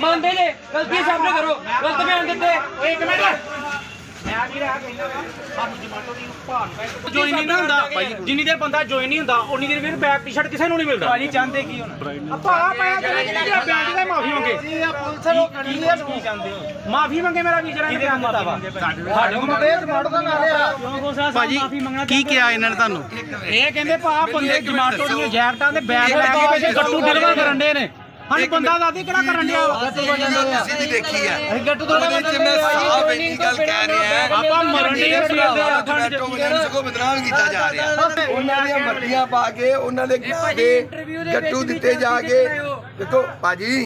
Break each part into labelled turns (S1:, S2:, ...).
S1: ਮੰਨਦੇ ਜੇ ਗਲਤੀ ਸਾਹਮਣੇ ਕਰੋ। ਗਲਤ ਬਿਆਨ ਦਿੱਤੇ।
S2: ਓਏ ਇੱਕ ਮਿੰਟ। ਮੈਂ ਕਹਿੰਦਾ ਦੀ
S3: ਜੋਇਨ ਨਹੀਂ ਨਾ ਹੁੰਦਾ। ਜਿੰਨੀ ਦੇਰ ਬੰਦਾ ਜੋਇਨ ਨਹੀਂ ਹੁੰਦਾ ਉਨੀ ਦੇਰ ਫਿਰ ਬੈਕ ਟੀ-ਸ਼ਰਟ ਕਿਸੇ ਨੂੰ ਨਹੀਂ ਮਿਲਦਾ।
S2: ਭਾਜੀ ਚਾਹੁੰਦੇ ਕੀ ਹੁਣ?
S3: ਆਪਾਂ ਆ ਕਿਹਨੇ ਕਿਹਨੇ ਜਿਹੜਾ ਬਿਆਨ ਦਿੱਤਾ ਮਾਫੀ ਮੰਗੇ।
S2: ਪੁਲਿਸ ਨੂੰ ਕੱਢੀ ਆ ਕੀ ਚਾਹੁੰਦੇ ਹੋ?
S3: ਮਾਫੀ ਮੰਗੇ ਮੇਰਾ ਵੀਰ ਜਿਹੜਾ ਨੇ ਬਿਆਨ ਦਿੱਤਾ ਵਾ।
S2: ਸਾਡੇ ਕੋਲ ਮੁੰਡੇ ਜਮਾਟੋ ਦਾ ਨਾਲ ਆ।
S3: ਭਾਜੀ ਕੀ ਕਿਹਾ ਇਹਨਾਂ ਨੇ ਤੁਹਾਨੂੰ? ਇਹ ਕਹਿੰਦੇ ਭਾ ਬੰਦੇ ਜਮਾਟੋ ਦੀਆਂ ਜੈਕਟਾਂ ਦੇ ਬੈਗ ਲੈ ਕੇ ਵਿੱਚ ਗੱਟੂ ਡਿਲੀਵਰ ਕਰਨ ਦੇ ਨੇ। ਹਾਂ ਬੰਦਾ ਦਾਦੀ ਕਿਹੜਾ ਕਰਨ ਡਿਆ ਵਾ?
S4: ਤੁਸੀਂ ਵੀ ਦੇਖੀ ਆ।
S3: ਅਸੀਂ ਗੱਟੂ ਤੋਂ
S4: ਉਹਦੇ ਚ ਮੈਂ ਸਾਫ਼ ਇੰਨੀ ਗੱਲ ਕਹਿ ਰਿਹਾ।
S3: ਆਪਾਂ ਮਰਨ ਦੇ ਸਵੇਰ ਦੇ ਆਖਣ
S4: ਜਮੈਟੋ ਵਾਲਿਆਂ ਨੂੰ ਸਗੋਂ ਬਦਨਾਮ ਕੀਤਾ ਜਾ ਰਿਹਾ। ਉਹਨਾਂ ਦੀਆਂ ਮੱਠੀਆਂ ਪਾ ਕੇ ਉਹਨਾਂ ਦੇ ਦੇ ਗੱਟੂ ਦਿੱਤੇ ਜਾ ਕੇ। ਦੇਖੋ ਭਾਜੀ।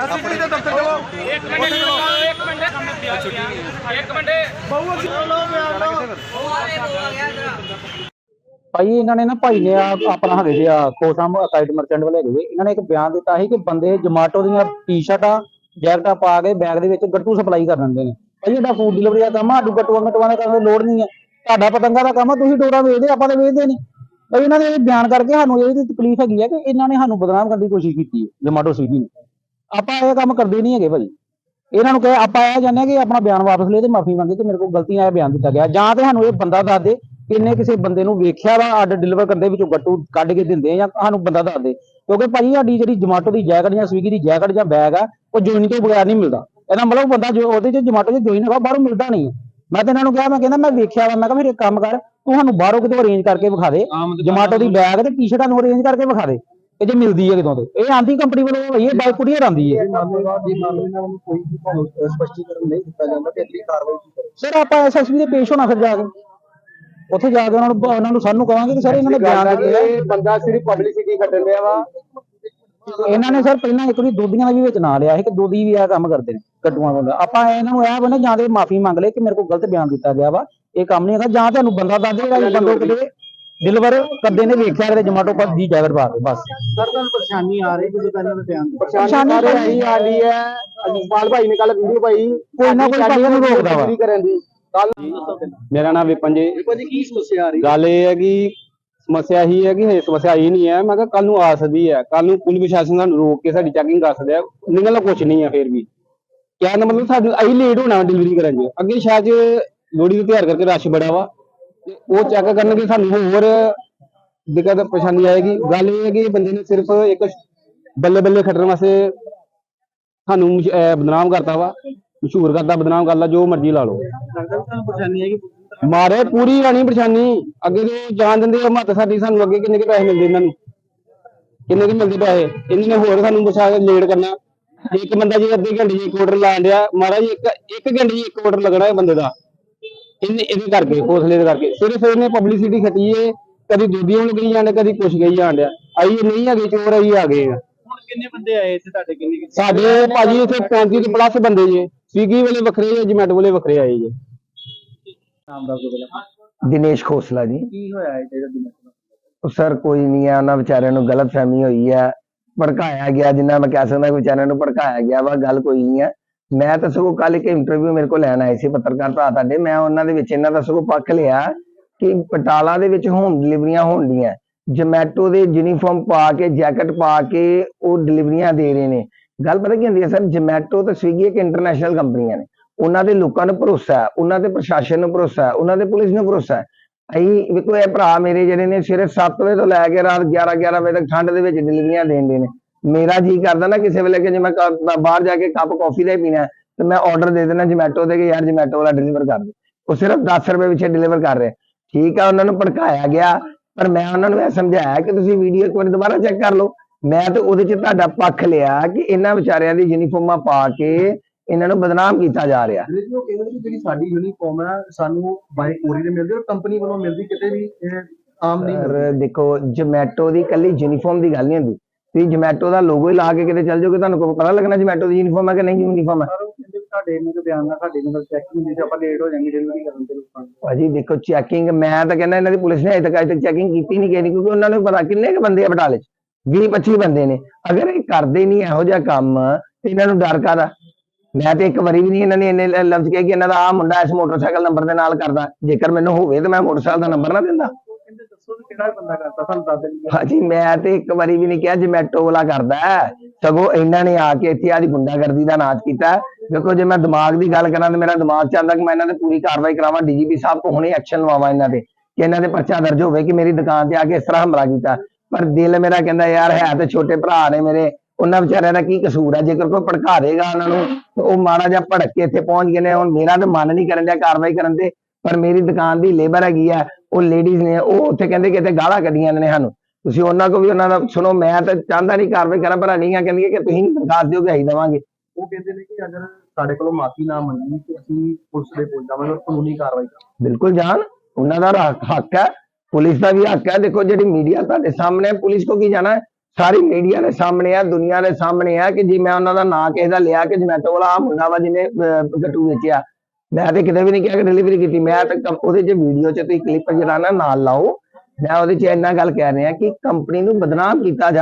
S3: ਆਪਣੀ ਦੇ ਦਫ਼ਤਰ ਚਲੋ? ਇੱਕ ਮਿੰਟ ਇੱਕ ਮਿੰਟ। ਇੱਕ ਮਿੰਟ। ਬਹੁ ਅਸੀਂ
S5: ਭਾਈ, ਇਹਨਾਂ ਨੇ ਨਾ ਭਾਈ ਨੇ ਆ ਆਪਣਾ ਹੈਗੇ ਜੀ ਆ ਕੋਸਮ ਸਾਈਡ ਮਰਚੈਂਟ ਵਾਲੇ ਹੈਗੇ ਜੀ ਇਹਨਾਂ ਨੇ ਇੱਕ ਬਿਆਨ ਦਿੱਤਾ ਸੀ ਕਿ ਬੰਦੇ ਜਮਾਟੋ ਦੀਆਂ ਟੀ-ਸ਼ਰਟਾਂ ਜੈਕਟਾਂ ਪਾ ਕੇ ਬੈਗ ਦੇ ਵਿੱਚ ਗੱਟੂ ਸਪਲਾਈ ਕਰ ਦਿੰਦੇ ਨੇ। ਭਾਈ ਇਹਦਾ ਫੂਡ ਡਿਲੀਵਰੀ ਦਾ ਕੰਮ ਆ ਸਾਡੂ ਗੱਟੂਆਂ ਗਟੂਆਂ ਦਾ ਕਰਨ ਦੀ ਲੋੜ ਨਹੀਂ ਹੈ ਤੁਹਾਡਾ ਪਤੰਗਾ ਦਾ ਕੰਮ ਆ, ਤੁਸੀਂ ਡੋਰਾ ਵੇਚਦੇ, ਆਪਾਂ ਤਾਂ ਵੇਚਦੇ ਨਹੀਂ। ਭਾਈ, ਇਹਨਾਂ ਨੇ ਇਹ ਬਿਆਨ ਕਰਕੇ ਸਾਨੂੰ ਇਹਦੀ ਤਕਲੀਫ ਹੈਗੀ ਹੈ ਕਿ ਇਹਨਾਂ ਨੇ ਸਾਨੂੰ ਬਦਨਾਮ ਕਰਨ ਦੀ ਕੋਸ਼ਿਸ਼ ਕੀਤੀ ਹੈ, ਜਮਾਟੋ ਸਿਟੀ ਨੇ। ਆਪਾਂ ਇਹ ਕੰਮ ਕਰਦੇ ਨਹੀਂ ਹੈਗੇ ਭਾਜੀ ਇਹਨਾਂ ਨੂੰ ਕਹੇ, ਆਪਾਂ ਇਹ ਜਾਂਦੇ ਹਾਂ ਕਿ ਆਪਣਾ ਬਿਆਨ ਵਾਪਸ ਲੈ ਤੇ ਮਾਫੀ ਮੰਗੇ ਕਿ ਮੇਰੇ ਕੋਲ ਗਲਤੀਆਂ ਇਹ ਬਿਆਨ ਦਿੱਤਾ ਗਿਆ। ਜਾਂ ਤੇ ਸਾਨੂੰ ਇਹ ਬੰਦਾ ਦੱਸ ਦੇ ਕਿ ਇਹਨੇ ਕਿਸੇ ਬੰਦੇ ਨੂੰ ਵੇਖਿਆ ਵਾ ਆਰਡਰ ਡਿਲੀਵਰ ਕਰਦੇ ਵਿੱਚੋਂ ਗੱਟੂ ਕੱਢ ਕੇ ਦਿੰਦੇ ਆ ਜਾਂ ਸਾਨੂੰ ਬੰਦਾ ਦੱਸ ਦੇ। ਕਿਉਂਕਿ ਭਾਜੀ ਸਾਡੀ ਜਿਹੜੀ ਜਮਾਟੋ ਦੀ ਜੈਕਟ ਜਾਂ ਸਵੀਗੀ ਦੀ ਜੈਕਟ ਜਾਂ ਬੈਗ ਆ ਉਹ ਜੋਇਨ ਤੋਂ ਬਗੈਰ ਨਹੀਂ ਮਿਲਦਾ। ਇਹਦਾ ਮਤਲਬ ਬੰਦਾ ਜੋ ਉਹਦੇ ਚ ਜਮਾਟੋ ਚ ਜੋਇਨ ਹੈਗਾ ਬਾਹਰੋਂ ਮਿਲਦਾ ਨਹੀਂ। ਮੈਂ ਤਾਂ ਇਹਨਾਂ ਨੂੰ ਕਿਹਾ ਮੈਂ ਕਹਿੰਦਾ ਮੈਂ ਵੇਖਿਆ ਵਾ ਮੈਂ ਕਿਹਾ ਫਿਰ ਇੱਕ ਕੰਮ ਕਰ ਤੂੰ ਸਾਨੂੰ ਬਾਹਰੋਂ ਕਿਤੇ ਅਰੇਂਜ ਕਰਕੇ ਵਿਖਾ ਦੇ। ਜਮਾਟੋ ਦੀ ਬੈਗ ਤੇ ਟੀ-ਸ਼ਰਟਾਂ ਨੂੰ ਅਰੇਂਜ ਕਰਕੇ ਵਿਖਾ ਦੇ ਕਿ ਜੇ ਮਿਲਦੀ ਹੈ ਕਿਤੋਂ ਤੇ। ਇਹ ਆਂਦੀ ਕੰਪਨੀ ਵੱਲੋਂ ਹੋਈ ਹੈ ਬਾਈ ਕੁੜੀਆਂ ਆਂਦੀ ਹੈ।
S6: ਸਪਸ਼ਟੀਕਰਨ ਨਹੀਂ ਦਿੱਤਾ ਜਾਂਦਾ ਤੇ ਅਗਲੀ ਕਾਰਵਾਈ ਕੀ ਕਰੋ
S5: ਸਰ ਆਪਾਂ ਐਸਐਸਪੀ ਦੇ ਪੇਸ਼ ਹੋਣਾ ਫਿਰ ਜਾ ਕੇ। ਉੱਥੇ ਜਾ ਕੇ ਉਹਨਾਂ ਨੂੰ ਉਹਨਾਂ ਨੂੰ ਸਾਨੂੰ ਕਹਾਂਗੇ ਕਿ ਸਰ ਇਹਨਾਂ ਨੇ ਬਿਆਨ ਦਿੱਤੇ ਆ
S6: ਇਹ ਬੰਦਾ ਸਿਰਫ ਪਬਲਿਸਿਟੀ ਕੱਢਣ ਲਿਆ ਵਾ।
S5: ਇਹਨਾਂ ਨੇ ਸਰ ਪਹਿਲਾਂ ਇੱਕ ਵਾਰੀ ਦੋਧੀਆਂ ਦਾ ਵੀ ਵਿੱਚ ਨਾਂ ਲਿਆ ਸੀ ਕਿ ਦੋਧੀ ਵੀ ਇਹ ਕੰਮ ਕਰਦੇ ਨੇ ਕੱਟੂਆਂ ਦਾ ਆਪਾਂ ਇਹਨਾਂ ਨੂੰ ਇਹ ਬਣੇ ਜਾਂ ਤੇ ਮਾਫੀ ਮੰਗ ਲੈ ਕਿ ਮੇਰੇ ਕੋਲ ਗਲਤ ਬਿਆਨ ਦਿੱਤਾ ਗਿਆ ਵਾ। ਇਹ ਕੰਮ ਨਹੀਂ ਹੈਗਾ ਜਾਂ ਤੁਹਾਨੂੰ ਬੰਦਾ ਦੱਸ ਦੇਗਾ ਕਿ ਬੰਦੋ ਕਿਤੇ ਡਿਲੀਵਰ ਕਰਦੇ ਨੇ ਵੇਖਿਆ ਕਿਤੇ ਜਮਾਟੋ ਪਰ ਦੀ ਜੈਕਟ ਪਾ ਬਸ।
S6: ਸਰ ਤੁਹਾਨੂੰ ਪਰੇਸ਼ਾਨੀ ਆ ਰਹੀ ਜਦੋਂ ਪਹਿਲਾਂ ਦਾ ਬਿਆਨ
S5: ਪਰੇਸ਼ਾਨੀ
S6: ਆ ਰਹੀ ਆ ਰਹੀ ਹੈ। ਅਜੀਪਾਲ ਭਾਈ ਨੇ ਕੱਲ ਵੀਡੀਓ ਪਾਈ।
S5: ਕੋਈ ਨਾ ਕੋਈ ਭਾਈ ਇਹਨੂੰ ਰੋਕਦਾ ਵਾ।
S7: ਮੇਰਾ ਨਾਮ ਵਿਪਨ ਜੀ।
S6: ਭਾਜੀ ਕੀ ਸਮੱਸਿਆ ਆ ਰਹੀ
S7: ਗੱਲ ਇਹ ਹੈ ਕਿ ਸਮੱਸਿਆ ਹੀ ਹੈ ਕਿ ਇਹ ਸਮੱਸਿਆ ਇਹ ਨਹੀਂ ਹੈ। ਮੈਂ ਕਿਹਾ ਕੱਲ ਨੂੰ ਆ ਸਕਦੀ ਹੈ। ਕੱਲ ਨੂੰ ਪੁਲਿਸ ਪ੍ਰਸ਼ਾਸਨ ਸਾਨੂੰ ਰੋਕ ਕੇ ਸਾਡੀ ਚੈਕਿੰਗ ਕਰ ਸਕਦਾ ਹੈ ਨਿਕਲਣਾ ਕੁਝ ਨਹੀਂ ਹੈ ਫੇਰ ਵੀ। ਕਹਿਣ ਦਾ ਮਤਲਬ ਸਾਨੂੰ ਅਸੀਂ ਲੇਟ ਹੋਣਾ ਡਿਲੀਵਰੀ ਕਰਨ 'ਚ। ਅੱਗੇ ਸ਼ਾਇਦ 'ਚ ਲੋਹੜੀ ਦਾ ਤਿਉਹਾਰ ਕਰਕੇ ਰਸ਼ ਬੜਾ ਵਾ। ਉਹ ਚੈੱਕ ਕਰਨਗੇ ਸਾਨੂੰ ਹੋਰ ਦਿੱਕਤ ਪਰੇਸ਼ਾਨੀ ਆਏਗੀ। ਗੱਲ ਇਹ ਹੈ ਕਿ ਬੰਦੇ ਨੇ ਸਿਰਫ ਇੱਕ ਬੱਲੇ ਬੱਲੇ ਖੱਟਣ ਵਾਸਤੇ ਸਾਨੂੰ ਬਦਨਾਮ ਕਰਤਾ ਵਾ। ਮਸ਼ਹੂਰ ਕਰਦਾ ਬਦਨਾਮ ਕਰਦਾ ਜੋ ਮਰਜ਼ੀ ਲਾ ਲਓ।
S6: ਲੱਗਦਾ ਤੁਹਾਨੂੰ ਪਰੇਸ਼ਾਨੀ ਹੈ ਕਿ
S7: ਮਾਰੇ ਪੂਰੀ ਰਾਣੀ ਪਰੇਸ਼ਾਨੀ। ਅੱਗੇ ਤੋਂ ਜਾਣ ਦਿੰਦੇ ਆ ਮੱਤ ਸਾਡੀ ਸਾਨੂੰ ਅੱਗੇ ਕਿੰਨੇ ਕੁ ਪੈਸੇ ਮਿਲਦੇ ਇਹਨਾਂ ਨੂੰ? ਕਿੰਨੇ ਕੁ ਮਿਲਦੇ ਪੈਸੇ? ਇਹਨਾਂ ਨੇ ਹੋਰ ਸਾਨੂੰ ਬਸਾ ਲੇਟ ਕਰਨਾ। ਜੇ ਇੱਕ ਬੰਦਾ ਜੇ ਅੱਧੇ ਘੰਟੇ ਇੱਕ ਆਰਡਰ ਲਾਣ ਡਿਆ ਮਹਾਰਾਜ ਇੱਕ ਇੱਕ ਘੰਟੇ 'ਚ ਇੱਕ ਲੱਗਣਾ ਹੈ ਬੰਦੇ ਦਾ। ਇਹਨੇ ਇਹਦੇ ਕਰਕੇ ਹੌਸਲੇ ਦੇ ਕਰਕੇ। ਸਿਰਫ ਇਹਨੇ ਪਬਲਿਸਿਟੀ ਖੱਟੀ ਏ ਕਦੀ ਦੂਜੀਆਂ ਨੂੰ ਕਹੀ ਜਾਂਦੇ ਕਦੀ ਕੁਛ ਜਾਣ ਡਿਆ। ਆਈ ਨਹੀਂ ਹੈਗੇ ਚੋਰ ਆਈ ਆ ਗਏ ਆ।
S6: ਹੁਣ ਕਿੰਨੇ ਬੰਦੇ ਆਏ ਇੱਥੇ ਤੁਹਾਡੇ ਕਿੰਨੇ ਕਿੰਨੇ?
S7: ਸਾਡੇ ਭਾਜੀ ਇੱਥੇ 35 ਤੋਂ ਪਲੱਸ ਬੰਦੇ ਜੇ। ਸਵੀਗੀ ਵਾਲੇ ਵੱਖਰੇ ਜੇ ਜਮੈਟੋ ਵਾਲੇ ਵੱਖਰੇ ਆਏ ਜੇ?
S6: ਨਾਮ ਦੱਸ ਦਿਓ ਪਹਿਲਾਂ।
S8: ਦਿਨੇਸ਼ ਖੋਸਲਾ ਜੀ।
S6: ਕੀ ਹੋਇਆ ਹੈ ਜਿਹੜਾ ਦਿਨ
S8: ਉਹ ਸਰ ਕੋਈ ਨਹੀਂ ਹੈ ਉਹਨਾਂ ਵਿਚਾਰਿਆਂ ਨੂੰ ਗਲਤ ਫਹਿਮੀ ਹੋਈ ਹੈ ਭੜਕਾਇਆ ਗਿਆ ਜਿੰਨਾ ਮੈਂ ਕਹਿ ਸਕਦਾ ਵਿਚਾਰਿਆਂ ਨੂੰ ਭੜਕਾਇਆ ਗਿਆ ਵਾ ਗੱਲ ਕੋਈ ਨਹੀਂ ਹੈ ਮੈਂ ਤਾਂ ਸਗੋਂ ਕੱਲ ਇੱਕ ਇੰਟਰਵਿਊ ਮੇਰੇ ਕੋਲ ਲੈਣ ਆਏ ਸੀ ਪੱਤਰਕਾਰ ਭਰਾ ਤੁਹਾਡੇ। ਮੈਂ ਉਹਨਾਂ ਦੇ ਵਿੱਚ ਇਹਨਾਂ ਦਾ ਸਗੋਂ ਪੱਖ ਲਿਆ ਕਿ ਪਟਾਲਾ ਦੇ ਵਿੱਚ ਹੋਮ ਡਿਲੀਵਰੀਆਂ ਹੋਣਡੀਆਂ ਜਮੈਟੋ ਦੇ ਯੂਨੀਫਾਰਮ ਪਾ ਕੇ ਜੈਕਟ ਪਾ ਕੇ ਉਹ ਡਿਲੀਵਰੀਆਂ ਦੇ ਰਹੇ ਨੇ। ਗੱਲ ਪਤਾ ਕੀ ਹੁੰਦੀ ਹੈ ਸਰ ਜਮੈਟੋ ਤੇ ਸਵੀਗੀ ਇੱਕ ਇੰਟਰਨੈਸ਼ਨਲ ਕੰਪਨੀਆਂ ਨੇ। ਉਹਨਾਂ ਦੇ ਲੋਕਾਂ ਨੂੰ ਭਰੋਸਾ ਹੈ, ਉਹਨਾਂ ਦੇ ਪ੍ਰਸ਼ਾਸਨ ਨੂੰ ਭਰੋਸਾ ਹੈ, ਉਹਨਾਂ ਦੇ ਪੁਲਿਸ ਨੂੰ ਭਰੋਸਾ ਹੈ। ਅਸੀਂ ਵੇਖੋ, ਇਹ ਭਰਾ ਮੇਰੇ ਜਿਹੜੇ ਨੇ ਸਵੇਰੇ 7 ਵਜੇ ਤੋਂ ਲੈ ਕੇ ਰਾਤ 11 11 ਵਜੇ ਤੱਕ ਠੰਡ ਦੇ ਵਿੱਚ ਡਿਲੀਵਰੀਆਂ ਦੇਣਦੇ ਨੇ। ਮੇਰਾ ਜੀ ਕਰਦਾ ਨਾ ਕਿਸੇ ਵੇਲੇ ਕਿ ਜੇ ਮੈਂ ਕ- ਬਾਹਰ ਜਾ ਕੇ ਕੱਪ ਕਾਫੀ ਦਾ ਹੀ ਪੀਣਾ ਤੇ ਮੈਂ ਆਰਡਰ ਦੇ ਦੇਣਾ ਜਮੈਟੋ ਦੇ ਕਿ ਯਾਰ ਜਮੈਟੋ ਵਾਲਾ ਡਿਲੀਵਰ ਕਰ ਦੇ। ਉਹ ਸਿਰਫ 10 ਰੁਪਏ ਵਿੱਚ ਡਿਲੀਵਰ ਕਰ ਰਿਹਾ। ਠੀਕ ਆ, ਉਹਨਾਂ ਨੂੰ ਭੜਕਾਇਆ ਗਿਆ, ਪਰ ਮੈਂ ਉਹਨਾਂ ਨੂੰ ਇਹ ਸਮਝਾਇਆ ਕਿ ਤੁਸੀਂ ਵੀਡੀਓ ਇੱਕ ਵਾਰ ਦੁਬਾਰਾ ਚੈੱਕ ਕਰ ਲਓ। ਮੈਂ ਤੇ ਉਹਦੇ ਚ ਤੁਹਾਡਾ ਪੱਖ ਲਿਆ ਕਿ ਇਹਨਾਂ ਵਿਚਾਰਿਆਂ ਦੀ ਯੂਨੀਫਾਰਮਾਂ ਪਾ ਕੇ ਇਹਨਾਂ ਨੂੰ ਬਦਨਾਮ ਕੀਤਾ ਜਾ ਰਿਹਾ।
S6: ਜਿਹੜੇ ਉਹ ਕਹਿੰਦੇ ਨੇ ਕਿ ਜਿਹੜੀ ਸਾਡੀ ਯੂਨੀਫਾਰਮ ਹੈ ਸਾਨੂੰ ਬਾਈ ਕੋਰੀਅਰ ਮਿਲਦੀ ਔਰ ਕੰਪਨੀ ਵੱਲੋਂ ਮਿਲਦੀ ਕਿਤੇ ਵੀ ਇਹ ਆਮ ਨਹੀਂ ਮਿਲਦੀ
S8: ਪਰ ਦੇਖੋ ਜਮੈਟੋ ਦੀ ਕੱਲੀ ਯੂਨੀਫਾਰਮ ਦੀ ਗੱਲ ਨਹੀਂ ਹੁੰਦੀ। ਤੁਸੀਂ ਜਮੈਟੋ ਦਾ ਲੋਗੋ ਹੀ ਲਾ ਕੇ ਕਿਤੇ ਚੱਲ ਜਾਓਗੇ ਤੁਹਾਨੂੰ ਕੋਈ ਪਤਾ ਲੱਗਣਾ ਜਮੈਟੋ ਦੀ ਯੂਨੀਫਾਰਮ ਹੈ ਕਿ ਨਹੀਂ ਯੂਨੀਫਾਰਮ ਹੈ
S6: ਤੁਹਾਡੇ ਬਿਆਨ ਨਾਲ ਨਾਲ ਚੈਕਿੰਗ ਹੁੰਦੀ ਤੇ ਆਪਾਂ ਲੇਟ ਹੋ ਜਾਵਾਂਗੇ ਡਿਲੀਵਰੀ ਕਰਨ ਤੇ ਲੋਕਾਂ ਨੂੰ।
S8: ਭਾਜੀ ਦੇਖੋ ਚੈਕਿੰਗ ਮੈਂ ਤਾਂ ਕਹਿੰਦਾ ਇਹਨਾਂ ਦੀ ਪੁਲਿਸ ਨੇ ਅਜੇ ਤੱਕ ਅਜੇ ਤੱਕ ਚੈਕਿੰਗ ਕੀਤੀ ਨਹੀਂ ਕਿਹੜੀ ਕਿਉਂਕਿ ਉਹਨਾਂ ਨੂੰ ਪਤਾ ਕਿੰਨੇ ਕੁ ਬੰਦੇ ਆ ਬਟਾਲੇ 'ਚ। 20 25 ਬੰਦੇ ਨੇ। ਅਗਰ ਇਹ ਕਰਦੇ ਨਹੀਂ ਇਹੋ ਜਿਹਾ ਕੰਮ ਤੇ ਇਹਨਾਂ ਨੂੰ ਡਰ ਕਾਹਦਾ? ਮੈਂ ਤੇ ਇੱਕ ਵਾਰੀ ਵੀ ਨਹੀਂ ਇਹਨਾਂ ਨੇ ਇੰਨੇ ਲਫ਼ਜ਼ ਕਿਹਾ ਕਿ ਇਹਨਾਂ ਦਾ ਆ ਮੁੰਡਾ ਇਸ ਮੋਟਰਸਾਈਕਲ ਨੰਬਰ ਦੇ ਨਾਲ ਕਰਦਾ। ਜੇਕਰ ਮੈਨੂੰ ਹੋਵੇ ਤਾਂ ਮੈਂ ਮੋਟਰਸਾਈਕਲ ਦਾ ਨੰਬਰ ਨਾ ਦਿੰਦਾ। ਭਾਜੀ ਮੈਂ ਤੇ ਇੱਕ ਵਾਰੀ ਵੀ ਨਹੀਂ ਕਿਹਾ ਜਮੈਟੋ ਵਾਲਾ ਕਰਦਾ। ਸਗੋਂ ਇਹਨਾਂ ਨੇ ਆ ਕੇ ਇੱਥੇ ਆਦੀ ਗੁੰਡਾਗਰਦੀ ਦਾ ਨਾਚ ਕੀਤਾ। ਦੇਖੋ ਜੇ ਮੈਂ ਦਿਮਾਗ ਦੀ ਗੱਲ ਕਰਾਂ ਤੇ ਮੇਰਾ ਦਿਮਾਗ ਚਾਹੁੰਦਾ ਕਿ ਮੈਂ ਇਹਨਾਂ ਤੇ ਪੂਰੀ ਕਾਰਵਾਈ ਕਰਾਵਾਂ ਡੀਜੀਪੀ ਸਾਹਿਬ ਤੋਂ ਹੁਣੇ ਐਕਸ਼ਨ ਲਵਾਵਾਂ ਇਹਨਾਂ ਤੇ ਕਿ ਇਹਨਾਂ ਦੇ ਪਰਚਾ ਦਰਜ ਹੋਵੇ ਕਿ ਮੇਰੀ ਦੁਕਾਨ ਤੇ ਆ ਕੇ ਇਸ ਤਰ੍ਹਾਂ ਹਮਲਾ ਕੀਤਾ। ਪਰ ਦਿਲ ਮੇਰਾ ਕਹਿੰਦਾ ਯਾਰ ਹੈ ਤੇ ਛੋਟੇ ਭਰਾ ਨੇ ਮੇਰੇ। ਉਹਨਾਂ ਵਿਚਾਰਿਆਂ ਦਾ ਕੀ ਕਸੂਰ ਹੈ? ਜੇਕਰ ਕੋਈ ਭੜਕਾ ਦੇਗਾ ਉਹਨਾਂ ਨੂੰ ਤੇ ਉਹ ਮਾੜਾ ਜਿਹਾ ਭੜਕ ਕੇ ਇੱਥੇ ਪਹੁੰਚ ਗਏ ਨੇ। ਹੁਣ ਮੇਰਾ ਤਾਂ ਮਨ ਨਹੀਂ ਕਰਨ ਡਿਆ ਕਾਰਵਾਈ ਕਰਨ ਤੇ ਪਰ ਮੇਰੀ ਦੁਕਾਨ ਦੀ ਲੇਬਰ ਹੈਗੀ ਆ ਉਹ ਲੇਡੀਜ਼ ਨੇ ਉਹ ਉੱਥੇ ਕਹਿੰਦੇ ਕਿ ਇੱਥੇ ਗਾਲਾਂ ਕੱਢੀਆਂ ਨੇ ਸਾਨੂੰ। ਤੁਸੀਂ ਉਹਨਾਂ ਕੋ ਵੀ ਉਹਨਾਂ ਦਾ ਸੁਣੋ ਮੈਂ ਤਾਂ ਚਾਹੁੰਦਾ ਨਹੀਂ ਕਾਰਵਾਈ ਕਰਾਂ ਪਰ ਨਹੀਂ ਕਹਿੰਦੀ ਕਿ ਤੁਸੀਂ ਦਰਖਾਸਤ ਦਿਓ ਕਿ ਅਸੀਂ ਦੇਵਾਂਗੇ।
S6: ਉਹ ਕਹਿੰਦੇ ਨੇ ਕਿ ਅਗਰ ਸਾਡੇ ਕੋਲੋਂ ਮਾਫੀ ਨਾ ਮੰਗੀ ਤੇ ਅਸੀਂ ਪੁਲਿਸ ਦੇ ਕੋਲ ਜਾਵਾਂਗੇ ਕਾਨੂੰਨੀ ਕਾਰਵਾਈ ਕਰਾਂਗੇ।
S8: ਬਿਲਕੁਲ ਜਾਣ ਉਹਨਾਂ ਦਾ ਹੱਕ ਹੈ। ਪੁਲਿਸ ਦਾ ਵੀ ਹੱਕ ਹੈ। ਦੇਖੋ ਜਿਹੜੀ ਮੀਡੀਆ ਤੁਹਾਡੇ ਸਾਹਮਣੇ ਪੁਲਿਸ ਕੋ ਕੀ ਜਾਣਾ ਸਾਰੀ ਮੀਡੀਆ ਦੇ ਸਾਹਮਣੇ ਹੈ, ਦੁਨੀਆ ਦੇ ਸਾਹਮਣੇ ਆ ਕਿ ਜੀ ਮੈਂ ਉਹਨਾਂ ਦਾ ਨਾਂ ਕਿਸੇ ਦਾ ਲਿਆ ਕਿ ਜਮੈਟੋ ਵਾਲਾ ਆਹ ਮੁੰਡਾ ਵਾ ਜਿਹਨੇ ਗੱਟੂ ਵੇਚਿਆ। ਮੈਂ ਤੇ ਕਿਤੇ ਵੀ ਨਹੀਂ ਕਿਹਾ ਕਿ ਡਿਲੀਵਰੀ ਕੀਤੀ। ਮੈਂ ਤਾਂ ਉਹਦੇ ਚ ਵੀਡੀਓ ਚ ਤੁਸੀਂ ਕਲਿੱਪ ਜਿਹੜਾ ਨਾ ਨਾਲ ਲਾਓ। ਮੈਂ ਉਹਦੇ ਚ ਇੰਨਾ ਗੱਲ ਕਹਿ ਰਿਹਾ ਕਿ ਕੰਪਨੀ ਨੂੰ ਬਦਨਾਮ ਕੀਤਾ ਜਾ